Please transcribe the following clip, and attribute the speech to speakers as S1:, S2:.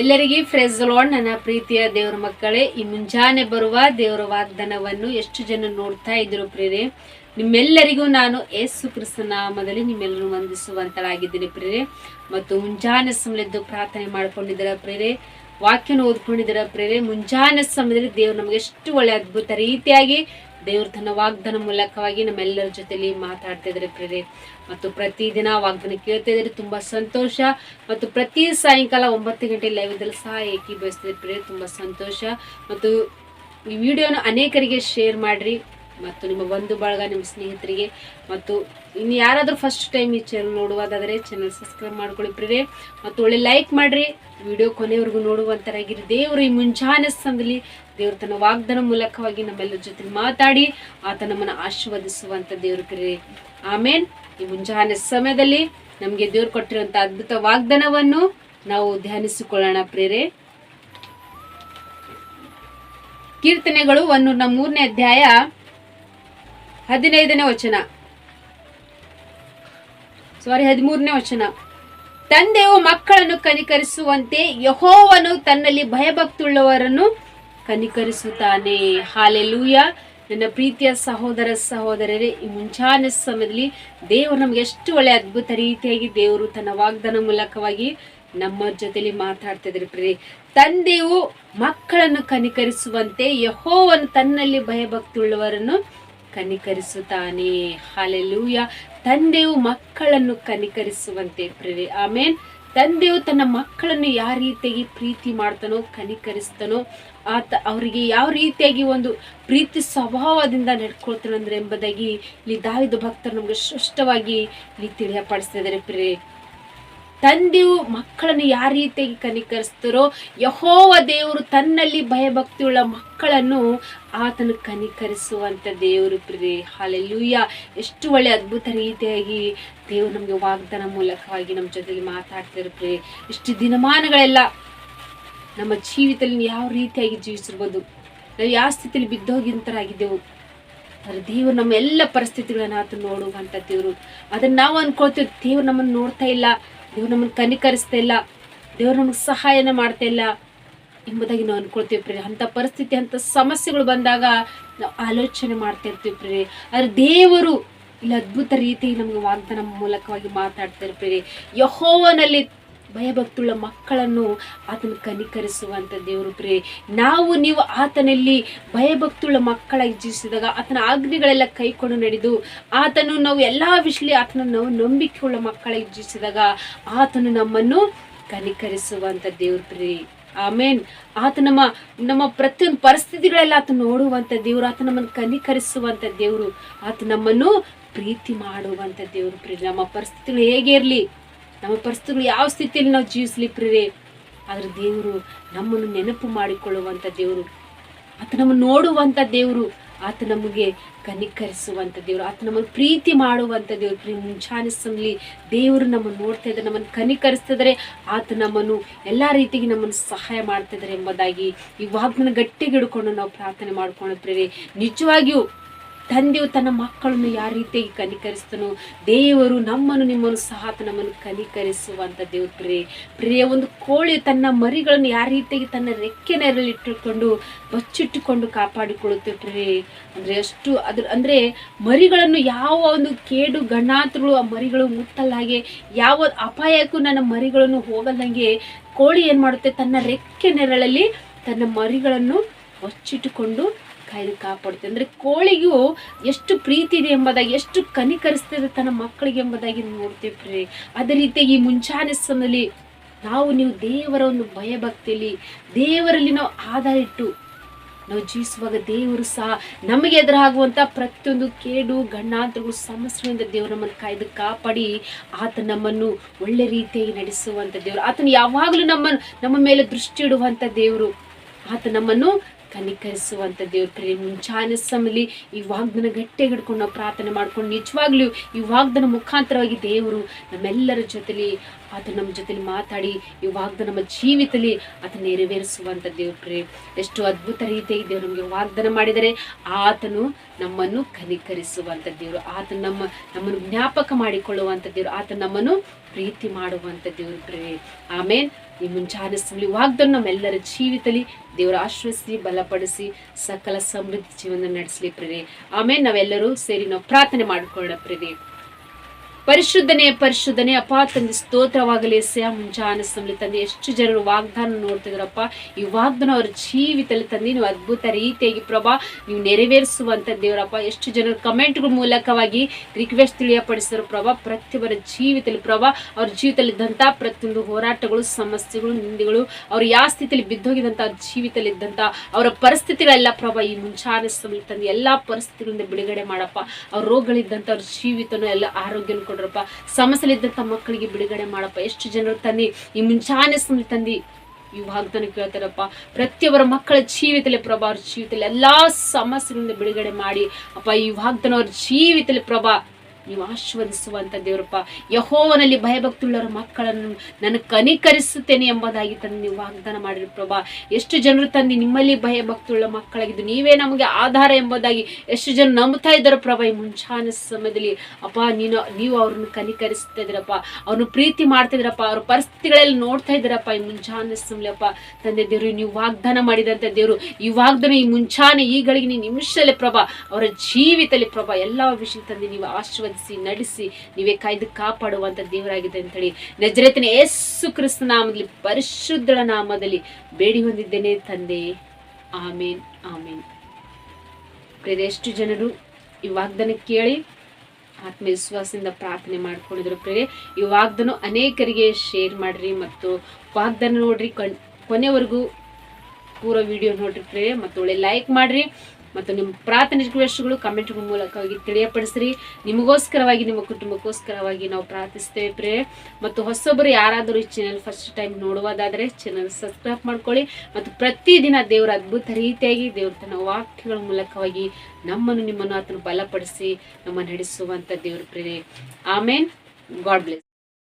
S1: ಎಲ್ಲರಿಗೆ fresh lord ನನ್ನ ಪ್ರೀತಿಯ ದೇವರ ಮಕ್ಕಳೇ, ಈ ಮುಂಜಾನೆ ಬರುವ ದೇವರ ವಾಗ್ದಾನವನ್ನು ಎಷ್ಟು ಜನ ನೋಡ್ತಾ ಇದ್ರು ಪ್ರೇರೆ ನಿಮ್ಮೆಲ್ಲರಿಗೂ ನಾನು ಯೇಸು ನಾಮದಲ್ಲಿ ನಿಮ್ಮೆಲ್ಲರೂ ವಂದಿಸುವಂತಳಾಗಿದ್ದೀನಿ ಪ್ರೇರೆ ಮತ್ತು ಮುಂಜಾನೆ ಸಮಯದ್ದು ಪ್ರಾರ್ಥನೆ ಮಾಡ್ಕೊಂಡಿದ್ದೀರ ಪ್ರೇರೆ ವಾಕ್ಯನ ಓದ್ಕೊಂಡಿದ್ದೀರ ಪ್ರೇರೆ ಮುಂಜಾನೆ ಸಮಯದಲ್ಲಿ ದೇವರು ನಮಗೆ ಎಷ್ಟು ಒಳ್ಳೆ ಅದ್ಭುತ ರೀತಿಯಾಗಿ ದೇವ್ರ ತನ್ನ ವಾಗ್ದಾನ ಮೂಲಕವಾಗಿ ನಮ್ಮೆಲ್ಲರ ಜೊತೆಲಿ ಮಾತಾಡ್ತಾ ಇದ್ದಾರೆ ಪ್ರೇರೆ ಮತ್ತು ಪ್ರತಿದಿನ ವಾಗ್ದಾನ ಕೇಳ್ತಾ ಇದ್ದಾರೆ. ತುಂಬಾ ಸಂತೋಷ. ಮತ್ತು ಪ್ರತಿ ಸಾಯಂಕಾಲ ಒಂಬತ್ತು ಗಂಟೆ ಲೈವ್ ಇದ್ದಲ್ಲಿ ಸಹ ಬಯಸ್ತಿದ್ರೆ ಪ್ರೇರೆ ತುಂಬಾ ಸಂತೋಷ. ಮತ್ತು ಈ ವಿಡಿಯೋನ ಅನೇಕರಿಗೆ ಶೇರ್ ಮಾಡ್ರಿ. ಮತ್ತು ನಿಮ್ಮ ಬಂಧು ಬಳಗ, ನಿಮ್ಮ ಸ್ನೇಹಿತರಿಗೆ ಮತ್ತು ಇನ್ನು ಯಾರಾದರೂ ಫಸ್ಟ್ ಟೈಮ್ ಈ ಚಾನಲ್ ನೋಡುವುದಾದರೆ ಚಾನಲ್ ಸಬ್ಸ್ಕ್ರೈಬ್ ಮಾಡ್ಕೊಳ್ಳಿ ಪ್ರೇರೇ ಮತ್ತು ಒಳ್ಳೆ ಲೈಕ್ ಮಾಡ್ರಿ. ವಿಡಿಯೋ ಕೊನೆವರೆಗೂ ನೋಡುವಂತರಾಗಿರಿ. ದೇವರು ಈ ಮುಂಜಾನೆ ಸಮಯದಲ್ಲಿ ದೇವರು ತನ್ನ ವಾಗ್ದಾನ ಮೂಲಕವಾಗಿ ನಮ್ಮೆಲ್ಲರ ಜೊತೆ ಮಾತಾಡಿ ಆತ ನಮ್ಮನ್ನು ಆಶೀರ್ವದಿಸುವಂಥ ದೇವರು ಪ್ರೇರೆ ಆಮೇನ್. ಈ ಮುಂಜಾನೆ ಸಮಯದಲ್ಲಿ ನಮಗೆ ದೇವ್ರು ಕೊಟ್ಟಿರುವಂಥ ಅದ್ಭುತ ವಾಗ್ದಾನವನ್ನು ನಾವು ಧ್ಯಾನಿಸಿಕೊಳ್ಳೋಣ ಪ್ರೇರೆ ಕೀರ್ತನೆಗಳು ಒಂದು ಮೂರನೇ ಅಧ್ಯಾಯ ಹದಿನೈದನೇ ವಚನ. ಸಾರಿ ಹದಿಮೂರನೇ ವಚನ. ತಂದೆಯು ಮಕ್ಕಳನ್ನು ಕನಿಕರಿಸುವಂತೆ ಯಹೋವನು ತನ್ನಲ್ಲಿ ಭಯಭಕ್ತುಳ್ಳವರನ್ನು ಕನಿಕರಿಸುತ್ತಾನೆ. ಹಾಲೆಲೂಯ ನನ್ನ ಪ್ರೀತಿಯ ಸಹೋದರ ಸಹೋದರರೇ, ಈ ಮುಂಚಾನೆ ಸಮಯದಲ್ಲಿ ದೇವರು ನಮ್ಗೆ ಎಷ್ಟು ಒಳ್ಳೆ ಅದ್ಭುತ ರೀತಿಯಾಗಿ ದೇವರು ತನ್ನ ವಾಗ್ದಾನ ಮೂಲಕವಾಗಿ ನಮ್ಮ ಜೊತೆಲಿ ಮಾತಾಡ್ತಾ ಇದ್ರಿ ಪ್ರೀ ತಂದೆಯು ಮಕ್ಕಳನ್ನು ಕನಿಕರಿಸುವಂತೆ ಯಹೋವನು ತನ್ನಲ್ಲಿ ಭಯಭಕ್ತಿಯುಳ್ಳವರನ್ನು ಕನಿಕರಿಸುತ್ತಾನೆ. ಹಾಲೆಲೂಯ. ತಂದೆಯು ಮಕ್ಕಳನ್ನು ಕನಿಕರಿಸುವಂತೆ ಪ್ರೇರೆ ಆಮೇನ್. ತಂದೆಯು ತನ್ನ ಮಕ್ಕಳನ್ನು ಯಾವ ರೀತಿಯಾಗಿ ಪ್ರೀತಿ ಮಾಡ್ತಾನೋ, ಕನಿಕರಿಸ್ತಾನೋ, ಆತ ಅವರಿಗೆ ಯಾವ ರೀತಿಯಾಗಿ ಒಂದು ಪ್ರೀತಿ ಸ್ವಭಾವದಿಂದ ನಡ್ಕೊಳ್ತಾನಂದ್ರೆ ಎಂಬುದಾಗಿ ಇಲ್ಲಿ ದಾವಿದ ಭಕ್ತರು ನಮಗೆ ಸ್ಪಷ್ಟವಾಗಿ ಇಲ್ಲಿ ತಿಳಿಯಪಡಿಸ್ತಾ ಇದ್ದಾರೆ ಪ್ರೇರೆ ತಂದೆಯು ಮಕ್ಕಳನ್ನು ಯಾವ ರೀತಿಯಾಗಿ ಕನಿಕರಿಸ್ತಾರೋ, ಯಹೋವ ದೇವರು ತನ್ನಲ್ಲಿ ಭಯಭಕ್ತಿಯುಳ್ಳ ಮಕ್ಕಳನ್ನು ಆತನು ಕನಿಕರಿಸುವಂಥ ದೇವರು ಪ್ರಿಯೆ ಹಾಲೆಲ್ಲೂಯ್ಯ ಎಷ್ಟು ಒಳ್ಳೆ ಅದ್ಭುತ ರೀತಿಯಾಗಿ ದೇವರು ನಮಗೆ ವಾಗ್ದಾನ ಮೂಲಕವಾಗಿ ನಮ್ಮ ಜೊತೆಗೆ ಮಾತಾಡ್ತಾರೆ ಪ್ರಿಯೆ ಇಷ್ಟು ದಿನಮಾನಗಳೆಲ್ಲ ನಮ್ಮ ಜೀವಿತದಲ್ಲಿ ಯಾವ ರೀತಿಯಾಗಿ ಜೀವಿಸಿರ್ಬೋದು? ನಾವು ಯಾವ ಸ್ಥಿತಿಯಲ್ಲಿ ಬಿದ್ದೋಗಿಂತರಾಗಿದ್ದೆವು? ದೇವರು ನಮ್ಮ ಎಲ್ಲ ಪರಿಸ್ಥಿತಿಗಳನ್ನು ಆತ ನೋಡುವಂಥ ದೇವರು. ಅದನ್ನು ನಾವು ಅನ್ಕೊಳ್ತೀವಿ, ದೇವ್ರು ನಮ್ಮನ್ನು ನೋಡ್ತಾ ಇಲ್ಲ. ದೇವ್ರು ನಮ್ಮನ್ನು ಕನಿಕರಿಸ್ತಾ ಇಲ್ಲ. ದೇವ್ರು ನಮಗೆ ಸಹಾಯನ ಮಾಡ್ತಾ ಇಲ್ಲ ಎಂಬುದಾಗಿ ನಾವು ಅನ್ಕೊಳ್ತೀವಿ ಪ್ರೇರಿ ಅಂಥ ಪರಿಸ್ಥಿತಿ, ಅಂಥ ಸಮಸ್ಯೆಗಳು ಬಂದಾಗ ನಾವು ಆಲೋಚನೆ ಮಾಡ್ತಾ ಇರ್ತೀವಿ ಪ್ರೇ ಆದರೆ ದೇವರು ಇಲ್ಲಿ ಅದ್ಭುತ ರೀತಿ ನಮಗೆ ವಾಗ್ದಾನ ಮೂಲಕವಾಗಿ ಮಾತಾಡ್ತಾ ಇರ್ತೀರಿ ಯಹೋವನಲ್ಲಿ ಭಯಭಕ್ತುಳ್ಳ ಮಕ್ಕಳನ್ನು ಆತನ ಕನಿಕರಿಸುವಂಥ ದೇವರು ಪ್ರೇ ನಾವು, ನೀವು ಆತನಲ್ಲಿ ಭಯಭಕ್ತುಳ್ಳ ಮಕ್ಕಳಾಗಿ ಜೀವಿಸಿದಾಗ ಆತನ ಆಜ್ಞೆಗಳೆಲ್ಲ ಕೈಕೊಂಡು ನಡೆದು ಆತನು ನಾವು ಎಲ್ಲ ವಿಷಯ ಆತನ ನಾವು ನಂಬಿಕೆಯುಳ್ಳ ಮಕ್ಕಳಾಗಿ ಜೀವಿಸಿದಾಗ ಆತನು ನಮ್ಮನ್ನು ಕನಿಕರಿಸುವಂಥ ದೇವ್ರ ಪ್ರೇ ಆಮೇನ್. ಆತ ನಮ್ಮ ನಮ್ಮ ಪ್ರತಿಯೊಂದು ಪರಿಸ್ಥಿತಿಗಳೆಲ್ಲ ಆತ ನೋಡುವಂಥ ದೇವರು ಆತ ನಮ್ಮನ್ನು ಕನಿಕರಿಸುವಂಥ ದೇವರು ಆತ ನಮ್ಮನ್ನು ಪ್ರೀತಿ ಮಾಡುವಂಥ ದೇವರು ಪ್ರೀತಿ ನಮ್ಮ ಪರಿಸ್ಥಿತಿಗಳು ಹೇಗೆ ಇರಲಿ? ನಮ್ಮ ಪರಿಸ್ಥಿತಿಗಳು ಯಾವ ಸ್ಥಿತಿಯಲ್ಲಿ ನಾವು ಜೀವಿಸ್ಲಿ ಪ್ರಿಯರೇ ಆದ್ರೆ ದೇವರು ನಮ್ಮನ್ನು ನೆನಪು ಮಾಡಿಕೊಳ್ಳುವಂಥ ದೇವರು. ಆತ ನಮ್ಮನ್ನು ನೋಡುವಂಥ ದೇವರು. ಆತ ನಮಗೆ ಕನಿಕರಿಸುವಂಥ ದೇವರು. ಆತ ನಮ್ಮನ್ನು ಪ್ರೀತಿ ಮಾಡುವಂಥ ದೇವರು. ಪ್ರೀ ಮುಂಚಾನೆ ದೇವರು ನಮ್ಮನ್ನು ನೋಡ್ತಾ ಇದ್ದಾರೆ, ನಮ್ಮನ್ನು ಕನಿಕರಿಸ್ತಿದ್ದಾರೆ ಆತ ನಮ್ಮನ್ನು ಎಲ್ಲ ರೀತಿಗೆ ನಮ್ಮನ್ನು ಸಹಾಯ ಮಾಡ್ತಿದ್ದಾರೆ ಎಂಬುದಾಗಿ ಈ ವಾಗ್ನ ಗಟ್ಟಿಗೆ ಹಿಡ್ಕೊಂಡು ನಾವು ಪ್ರಾರ್ಥನೆ ಮಾಡ್ಕೊಂಡು ನಿಜವಾಗಿಯೂ ತಂದೆಯು ತನ್ನ ಮಕ್ಕಳನ್ನು ಯಾವ ರೀತಿಯಾಗಿ ಕನಿಕರಿಸ್ತಾನೋ, ದೇವರು ನಮ್ಮನ್ನು, ನಿಮ್ಮನ್ನು ಸಹ ನಮ್ಮನ್ನು ಕನಿಕರಿಸುವಂಥ ದೇವ್ರ. ಪ್ರಿಯ ಪ್ರಿಯ, ಒಂದು ಕೋಳಿ ತನ್ನ ಮರಿಗಳನ್ನು ಯಾವ ರೀತಿಯಾಗಿ ತನ್ನ ರೆಕ್ಕೆ ನೆರಳಿಟ್ಟುಕೊಂಡು ಬಚ್ಚಿಟ್ಟುಕೊಂಡು ಕಾಪಾಡಿಕೊಳ್ಳುತ್ತೆ ಪ್ರೇ ಅಂದರೆ ಎಷ್ಟು ಅದ್ರ ಅಂದರೆ ಮರಿಗಳನ್ನು ಯಾವ ಒಂದು ಕೇಡು ಗಣಾತ್ರಗಳು ಆ ಮರಿಗಳು ಮುಟ್ಟಲ್ಲ ಹಾಗೆ ಯಾವ ಅಪಾಯಕ್ಕೂ ನನ್ನ ಮರಿಗಳನ್ನು ಹೋಗಲ್ಲಂಗೆ ಕೋಳಿ ಏನು ಮಾಡುತ್ತೆ, ತನ್ನ ರೆಕ್ಕೆ ನೆರಳಲ್ಲಿ ತನ್ನ ಮರಿಗಳನ್ನು ಬಚ್ಚಿಟ್ಟುಕೊಂಡು ಕಾಯ್ದು ಕಾಪಾಡುತ್ತೆ. ಅಂದರೆ ಕೋಳಿಗೂ ಎಷ್ಟು ಪ್ರೀತಿ ಇದೆ ಎಂಬುದಾಗಿ, ಎಷ್ಟು ಕನಿಕರಿಸ್ತದೆ ತನ್ನ ಮಕ್ಕಳಿಗೆ ಎಂಬುದಾಗಿ ನೋಡ್ತೇವೆ ಪ್ರೀ ಅದೇ ರೀತಿಯಾಗಿ ಮುಂಚಾನೆ ಸಮಯದಲ್ಲಿ ನಾವು, ನೀವು ದೇವರ ಒಂದು ಭಯಭಕ್ತಿಯಲ್ಲಿ ದೇವರಲ್ಲಿ ನಾವು ಆಧಾರ ಇಟ್ಟು ನಾವು ಜೀವಿಸುವಾಗ ದೇವರು ಸಹ ನಮಗೆ ಎದುರಾಗುವಂಥ ಪ್ರತಿಯೊಂದು ಕೇಡು ಗಣ್ಣಾಂತರಗಳು ಸಮಸ್ಯೆಗಳಿಂದ ದೇವರು ನಮ್ಮನ್ನು ಕಾಯ್ದು ಕಾಪಾಡಿ ಆತ ನಮ್ಮನ್ನು ಒಳ್ಳೆ ರೀತಿಯಾಗಿ ನಡೆಸುವಂಥ ದೇವರು. ಆತನು ಯಾವಾಗಲೂ ನಮ್ಮನ್ನು ನಮ್ಮ ಮೇಲೆ ದೃಷ್ಟಿ ಇಡುವಂಥ ದೇವರು. ಆತ ನಮ್ಮನ್ನು ಕನಿಕರಿಸುವಂಥ ದೇವ್ರ ಮುಂಚಾನೆ ಸಮಲಿ ಈ ವಾಗ್ದನ ಗಟ್ಟೆ ಹಿಡ್ಕೊಂಡು ನಾವು ಪ್ರಾರ್ಥನೆ ಮಾಡ್ಕೊಂಡು ನಿಜವಾಗ್ಲೂ ಈ ವಾಗ್ದನ ಮುಖಾಂತರವಾಗಿ ದೇವರು ನಮ್ಮೆಲ್ಲರ ಜೊತೆಲಿ ಆತ ನಮ್ಮ ಜೊತೆಲಿ ಮಾತಾಡಿ ಈ ವಾಗ್ದ ನಮ್ಮ ಜೀವಿತಲಿ ಆತ ನೆರವೇರಿಸುವಂಥ ದೇವ್ರ ಎಷ್ಟು ಅದ್ಭುತ ರೀತಿಯಾಗಿ ದೇವರು ನಮಗೆ ವಾಗ್ದಾನ ಮಾಡಿದರೆ ಆತನು ನಮ್ಮನ್ನು ಕನಿಕರಿಸುವಂಥ ದೇವರು. ಆತ ನಮ್ಮ, ನಮ್ಮನ್ನು ಜ್ಞಾಪಕ ಮಾಡಿಕೊಳ್ಳುವಂಥ ದೇವರು. ಆತ ನಮ್ಮನ್ನು ಪ್ರೀತಿ ಮಾಡುವಂಥ ದೇವ್ರ ಆಮೇನ್ ಈ ಮುಂಚಾನೆ ಸುಳ್ಳಿ ವಾಗ್ದನ್ನು ನಮ್ಮೆಲ್ಲರ ಜೀವಿತಲಿ ದೇವರ ಆಶ್ರಯಿಸಿ, ಬಲಪಡಿಸಿ, ಸಕಲ ಸಮೃದ್ಧಿ ಜೀವನ ನಡೆಸಲಿ ಪ್ರೇರಿ ಆಮೇಲೆ ನಾವೆಲ್ಲರೂ ಸೇರಿ ನಾವು ಪ್ರಾರ್ಥನೆ ಮಾಡಿಕೊಳ್ಳೋಣ ಪ್ರೇರೆ ಪರಿಶುದ್ಧನೇ ಪರಿಶುದ್ಧನೇ. ಅಪ್ಪ, ತಂದೆ, ಸ್ತೋತ್ರವಾಗಲಿ. ಸ್ಯಾಮ್ ಮುಂಜಾನೆ ಸಮಲಿ ತಂದೆ. ಎಷ್ಟು ಜನರು ವಾಗ್ದಾನ ನೋಡ್ತಿದ್ರಪ್ಪ. ಈ ವಾಗ್ದಾನ ಅವ್ರ ಜೀವಿತದಲ್ಲಿ ತಂದೆ. ನೀವು ಅದ್ಭುತ ರೀತಿಯಾಗಿ ಪ್ರಭಾ, ನೀವು ನೆರವೇರಿಸುವಂತ ದೇವರಪ್ಪ. ಎಷ್ಟು ಜನರು ಕಮೆಂಟ್ಗಳ ಮೂಲಕವಾಗಿ ರಿಕ್ವೆಸ್ಟ್ ತಿಳಿಯಪಡಿಸಿದ್ರು ಪ್ರಭಾ. ಪ್ರತಿಯೊಬ್ಬರ ಜೀವಿತದಲ್ಲಿ ಪ್ರಭಾ, ಅವ್ರ ಜೀವಿತದಲ್ಲಿ ಇದ್ದಂಥ ಪ್ರತಿಯೊಂದು ಹೋರಾಟಗಳು, ಸಮಸ್ಯೆಗಳು, ನಿಂದೆಗಳು, ಅವ್ರು ಯಾವ ಸ್ಥಿತಿಯಲ್ಲಿ ಬಿದ್ದೋಗಿದಂಥ ಅವ್ರ ಜೀವಿತದಲ್ಲಿ ಇದ್ದಂಥ ಅವರ ಪರಿಸ್ಥಿತಿಗಳೆಲ್ಲ ಪ್ರಭಾ, ಈ ಮುಂಜಾನೆ ಸಮಲಿ ತಂದೆ, ಎಲ್ಲಾ ಪರಿಸ್ಥಿತಿಗಳಿಂದ ಬಿಡುಗಡೆ ಮಾಡಪ್ಪ. ಅವ್ರ ರೋಗಗಳಿದ್ದಂಥ ಅವ್ರ ಜೀವಿತನೂ ಎಲ್ಲ ಆರೋಗ್ಯನ ಕೊಡ್ರಪ್ಪ ಸಮಸ್ಯೆಲಿದ್ದಂಥ ಮಕ್ಕಳಿಗೆ ಬಿಡುಗಡೆ ಮಾಡಪ್ಪ. ಎಷ್ಟು ಜನರು ತಂದು ಈ ಮುಂಚಾನೆ ಸಮಯ ತಂದು. ಈ ವಾಗ್ದಾನ ಕೇಳ್ತಾರಪ್ಪ. ಪ್ರತಿಯೊಬ್ಬರ ಮಕ್ಕಳ ಜೀವಿತಲೆ ಪ್ರಭಾ ಅವ್ರ ಜೀವಿತದಲ್ಲಿ ಎಲ್ಲಾ ಸಮಸ್ಯೆಗಳಿಂದ ಬಿಡುಗಡೆ ಮಾಡಿ. ಅಪ್ಪ, ಈ ವಾಗ್ದಾನ ಅವ್ರ ಜೀವಿತದಲ್ಲಿ ಪ್ರಭಾ ನೀವು ಆಶೀರ್ವದಿಸುವಂತ ದೇವರಪ್ಪ, ಯಹೋವನಲ್ಲಿ ಭಯಭಕ್ತುಳ್ಳರ ಮಕ್ಕಳನ್ನು ನಾನು ಕನಿಕರಿಸುತ್ತೇನೆ ಎಂಬುದಾಗಿ ತಂದು ನೀವು ವಾಗ್ದಾನ ಮಾಡಿರಿ ಪ್ರಭಾ. ಎಷ್ಟು ಜನರು ತಂದು ನಿಮ್ಮಲ್ಲಿ ಭಯಭಕ್ತುಳ್ಳ ಮಕ್ಕಳಾಗಿದ್ದು ನೀವೇ ನಮಗೆ ಆಧಾರ ಎಂಬುದಾಗಿ ಎಷ್ಟು ಜನ ನಂಬ್ತಾ ಇದ್ದಾರೆ ಪ್ರಭಾ ಈ ಮುಂಚಾನ ಸಮಯದಲ್ಲಿ. ಅಪ್ಪ, ನೀನು, ನೀವು ಅವ್ರನ್ನ ಕನಿಕರಿಸ್ತಾ ಇದ್ದೀರಪ್ಪ, ಅವ್ರನ್ನ ಪ್ರೀತಿ ಮಾಡ್ತಾ ಇದ್ದೀರಪ್ಪ, ಅವ್ರ ಪರಿಸ್ಥಿತಿಗಳಲ್ಲಿ ನೋಡ್ತಾ ಇದ್ದೀರಪ್ಪ ಈ ಮುಂಚಾನ ಸಮಯಪ್ಪ ತಂದೆ ದೇವರು, ನೀವು ವಾಗ್ದಾನ ಮಾಡಿದಂತ ದೇವರು, ಈ ವಾಗ್ದಾನ ಈ ಮುಂಚಾನೆ ಈಗಳಿಗೆ ನೀನು ನಿಮಿಷದಲ್ಲಿ ಪ್ರಭಾ, ಅವರ ಜೀವಿತದಲ್ಲಿ ಪ್ರಭಾ, ಎಲ್ಲ ವಿಷಯ ತಂದೆ ನೀವು ಆಶೀರ್ವದಿಸಿ ನಡೆಸಿ, ನೀವೇ ಕಾಯ್ದು ಕಾಪಾಡುವಂತ ದೇವರಾಗಿದೆ ಅಂತೇಳಿ ನಜರೇತನ ಯೇಸು ಕ್ರಿಸ್ತ ನಾಮದಲ್ಲಿ, ಪರಿಶುದ್ಧಳ ನಾಮದಲ್ಲಿ ಬೇಡಿ ಹೊಂದಿದ್ದೇನೆ ತಂದೆ. ಆಮೇನ್ ಆಮೇನ್. ಎಷ್ಟು ಜನರು ಈ ವಾಗ್ದಾನ ಕೇಳಿ ಆತ್ಮವಿಶ್ವಾಸದಿಂದ ಪ್ರಾರ್ಥನೆ ಮಾಡ್ಕೊಂಡಿದ್ರು ಪ್ರೇರೆ ಈ ವಾಗ್ದಾನ ಅನೇಕರಿಗೆ ಶೇರ್ ಮಾಡ್ರಿ ಮತ್ತು ವಾಗ್ದಾನ ನೋಡ್ರಿ ಕೊನೆವರೆಗೂ ಪೂರ ವಿಡಿಯೋ ನೋಡ್ರಿ ಪ್ರೇರೆ ಮತ್ತು ಒಳ್ಳೆ ಲೈಕ್ ಮಾಡ್ರಿ. ಮತ್ತು ನಿಮ್ಮ ಪ್ರಾರ್ಥನೆ ರಿಕ್ವೆಸ್ಟ್ಗಳು ಕಮೆಂಟ್ ಮೂಲಕವಾಗಿ ತಿಳಿಯಪಡಿಸ್ರಿ. ನಿಮಗೋಸ್ಕರವಾಗಿ, ನಿಮ್ಮ ಕುಟುಂಬಕ್ಕೋಸ್ಕರವಾಗಿ ನಾವು ಪ್ರಾರ್ಥಿಸ್ತೇವೆ ಪ್ರೇ ಮತ್ತು ಹೊಸೊಬ್ಬರು ಯಾರಾದರೂ ಈ ಚಾನಲ್ ಫಸ್ಟ್ ಟೈಮ್ ನೋಡುವುದಾದರೆ ಚಾನಲ್ ಸಬ್ಸ್ಕ್ರೈಬ್ ಮಾಡ್ಕೊಳ್ಳಿ. ಮತ್ತು ಪ್ರತಿದಿನ ದೇವರ ಅದ್ಭುತ ರೀತಿಯಾಗಿ ದೇವ್ರ ತನ್ನ ವಾಕ್ಯಗಳ ಮೂಲಕವಾಗಿ ನಮ್ಮನ್ನು, ನಿಮ್ಮನ್ನು ಆತನು ಬಲಪಡಿಸಿ ನಮ್ಮ ನಡೆಸುವಂಥ ದೇವ್ರ ಪ್ರೇರೆ ಆಮೇನ್. God bless